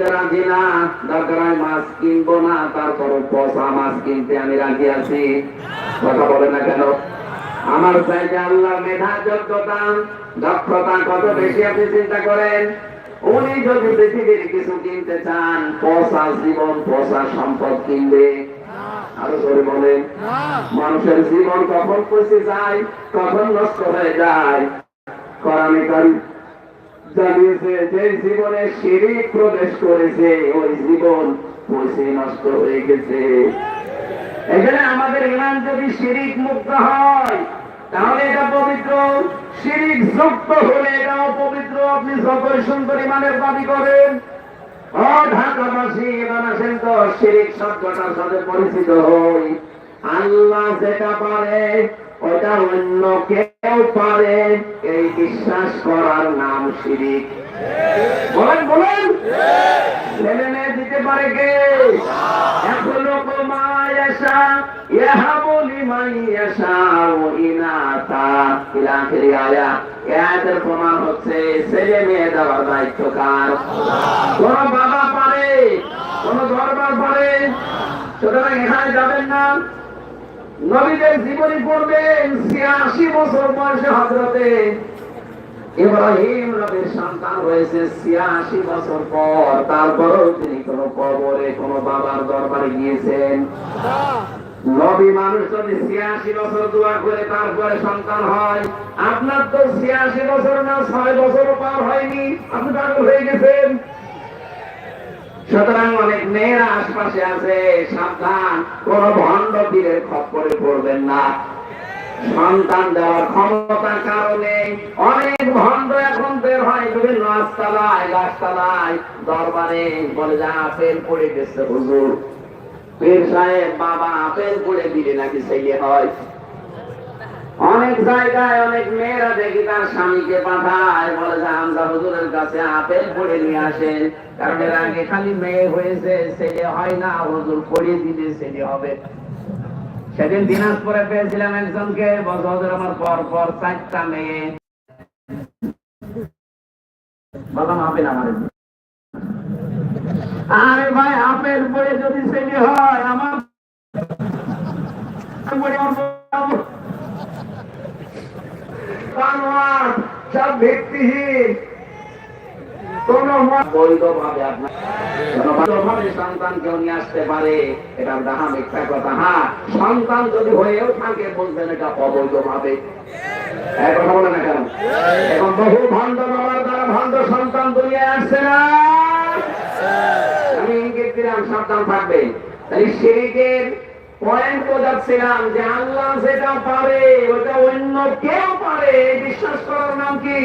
কিনতে রাজি না? দরকার মাছ কিনবো না তারপর পচা মাছ কিনতে আমি রাজি আছি। কথা বলে না কেন? আমার চাইতে আল্লাহ মেধা যোগ্যতা দক্ষতা কত বেশি আপনি চিন্তা করেন? উনি যদি পৃথিবীর কিছু কিনতে চান, পচা জীবন, পচা সম্পদ কিনবে। আরও করে বলেন। মানুষের জীবন কখন পচে যায়, কখন নষ্ট হয়ে যায় কোরআনে কারী। জানিয়েছে, যে জীবনে শিরিক প্রবেশ করেছে, ওই জীবন পচে নষ্ট হয়ে গেছে। এখানে আমাদের ইমান যদি শিরিক মুক্ত হয়, তাহলে এটা পবিত্র। শিরিক যুক্ত হলে এটাও পবিত্র। আপনি যতই সুন্দর ইমানের দাবি করেন ও ঢাকাবাসী এবার আসেন তো, শিরিক শব্দটার সাথে পরিচিত হই। আল্লাহ যেটা পারে ওটা অন্য কেউ পারে, এই বিশ্বাস করার নাম শিরিক। বলেন বলেন। দিতে পারে কে? ইনাতা আয়া প্রমাণ হচ্ছে ছেলে মেয়ে দেওয়ার দায়িত্ব কার? কোন বাবা পারে, কোন দরবার পারে? সুতরাং এখানে যাবেন না। নবীদের জীবনী পড়বেন ছিয়াশি বছর বয়সে হজরতে ইব্রাহিম নবীর সন্তান হয়েছে ছিয়াশি বছর পর। তারপরেও তিনি কোন কবরে, কোন বাবার দরবারে গিয়েছেন। নবী মানুষ যদি ছিয়াশি বছর দোয়া করে তারপরে সন্তান হয়, আপনার তো ছিয়াশি বছর না ছয় বছর পার হয়নি। আপনি পাগল হয়ে গেছেন। সুতরাং অনেক মেয়েরা আশপাশে আছে, সাবধান, কোন ভণ্ড পীরের খপ্পরে পড়বেন না। সন্তান দেওয়ার ক্ষমতার কারণে অনেক ভণ্ড এখন বের হয় বিভিন্ন রাস্তালায়, গাছতলায়, দরবারে। বলে, যা আপেল পড়ে গেছে হুজুর। পীর সাহেব, বাবা আপেল পড়ে দিলে নাকি সেই হয়। অনেক জায়গায় অনেক মেয়েরা দেখি তার স্বামীকে পাঠায়, বলে যে আমজা হুজুরের কাছে আপেল পড়ে নিয়ে আসেন। কারণ এর আগে খালি মেয়ে হয়েছে, ছেলে হয় না, হুজুর পড়িয়ে দিলে ছেলে হবে। সেদিন দিনাজপুরে পেয়েছিলাম একজনকে বছর আমার পর পর চারটা মেয়ে। বললাম, আপেল আমার আরে ভাই, আপেল পড়ে যদি ছেলে হয়, আমার সব ভিত্তিহীন। সন্তান হ্যাঁ আমি ইঙ্গিত দিলাম, সাবধান থাকবে পয়েন্ট বোঝাচ্ছিলাম যে আল্লাহ সেটা পারে, ওটা অন্য কেউ পারে বিশ্বাস করার নাম কি?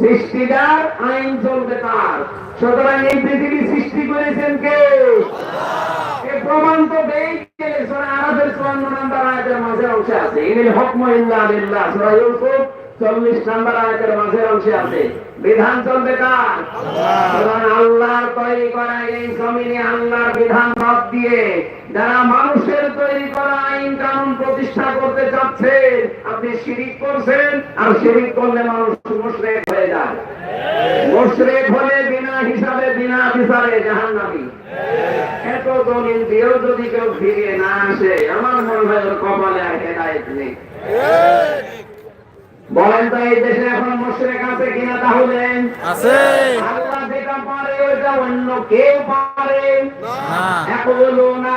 সৃষ্টিদার আইন চলবে তার। সুতরাং এই পৃথিবী সৃষ্টি করেছেন কে? প্রমাণ তো 54 নম্বর আয়াতের মাঝে অংশে আছে। হুকমু ইউসুফ চল্লিশ নাম্বার আয়াতের অংশে আছে। বিধান চলবে কার? সুতরাং আল্লাহর তৈরি করা এই জমিনে আল্লাহর বিধান বাদ দিয়ে যারা মানুষের তৈরি করা আইন কানুন করতে যাচ্ছেন আপনি শিরিক করছেন আর শিরিক করলে মানুষ মুশরেক হয়ে যায়। মুশরেক হলে বিনা হিসাবে বিনা বিচারে জাহান নামি এত দলিল দিয়েও যদি কেউ ফিরে না আসে আমার মনে হয় ওর কপালে আর হেদায়ত নেই। বলেন তো এই দেশে এখন মুশরেক আছে কিনা তাহলে? আছে। আল্লাহ যেটা পারে ওইটা অন্য কেউ পারে। না। হ্যাঁ, না।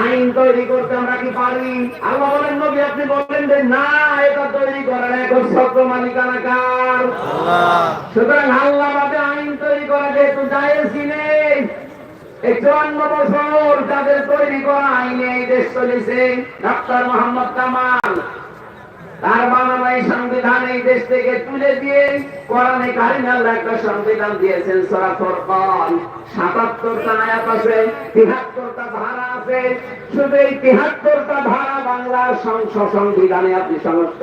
আইন তৈরি করতে আমরা কি পারি? আল্লাহ বলেন নবী আপনি বলেন যে না এটা তৈরি করার এখন সত্য মালিকানা কার সুতরাং আল্লাহ বাদে আইন তৈরি করা যেহেতু জায়েজই নেই এই চুয়ান্ন বছর যাদের তৈরি করা আইনে এই দেশ চলেছে ডাক্তার মোহাম্মদ কামাল। বানানো এই সংবিধান এই দেশ থেকে তুলে দিয়ে কোরআনে কারিম আল্লাহ একটা সংবিধান দিয়েছেন, সূরা ফুরকান। 77টা আয়াত আছে 73টা ধারা আছে। শুধু এই 73টা ধারা বাংলার সংবিধানে আপনি সংস্কার